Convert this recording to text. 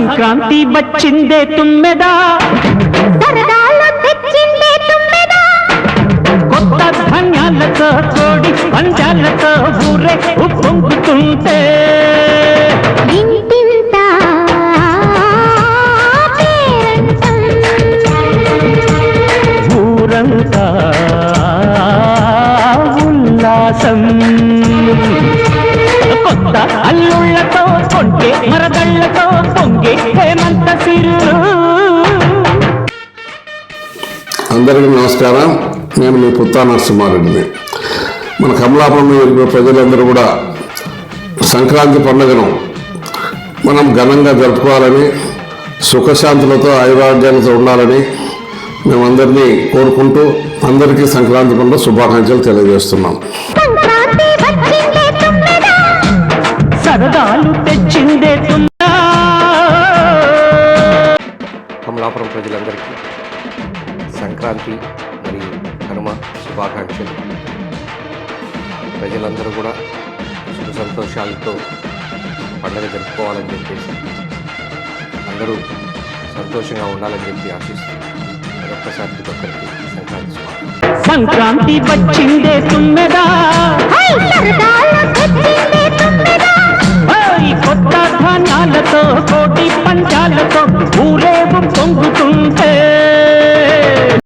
సంక్రాంతి వచ్చిందే తుమ్మెదా. కొత్త ధాన్యాలతో కోడి పంచాలతో ఊరే ఉప్పొంగుతుంటే. ఊరంతా ఉల్లాసం. కొత్త అల్లుళ్ళతో కొంటే మరదళ్ళతో అందరికీ నమస్కారం. నేను మీ పుత్తా నరసింహారెడ్డిని. మన కమలాపురం ప్రజలందరూ కూడా సంక్రాంతి పండుగను మనం ఘనంగా జరుపుకోవాలని సుఖశాంతులతో ఐరాగ్యాలతో ఉండాలని మేమందరినీ కోరుకుంటూ అందరికీ సంక్రాంతి పండుగ శుభాకాంక్షలు తెలియజేస్తున్నాం. సరదాలు తెచ్చిందే కమలాపురం ప్రజలందరికీ సంక్రాంతి మరియు కనుమ శుభాకాంక్షలు. ప్రజలందరూ కూడా సుఖ సంతోషాలతో పండుగ జరుపుకోవాలని చెప్పేసి అందరూ సంతోషంగా ఉండాలని చెప్పి ఆశిస్తున్నాను ఒక్కసారి ఒక్కరికి సంక్రాంతి సంక్రాంతి వచ్చిందే తుమ్మెదా? కొత్త ధాన్యాలతో కోటి పంచాలతో ఊరేపు పొంగుతూ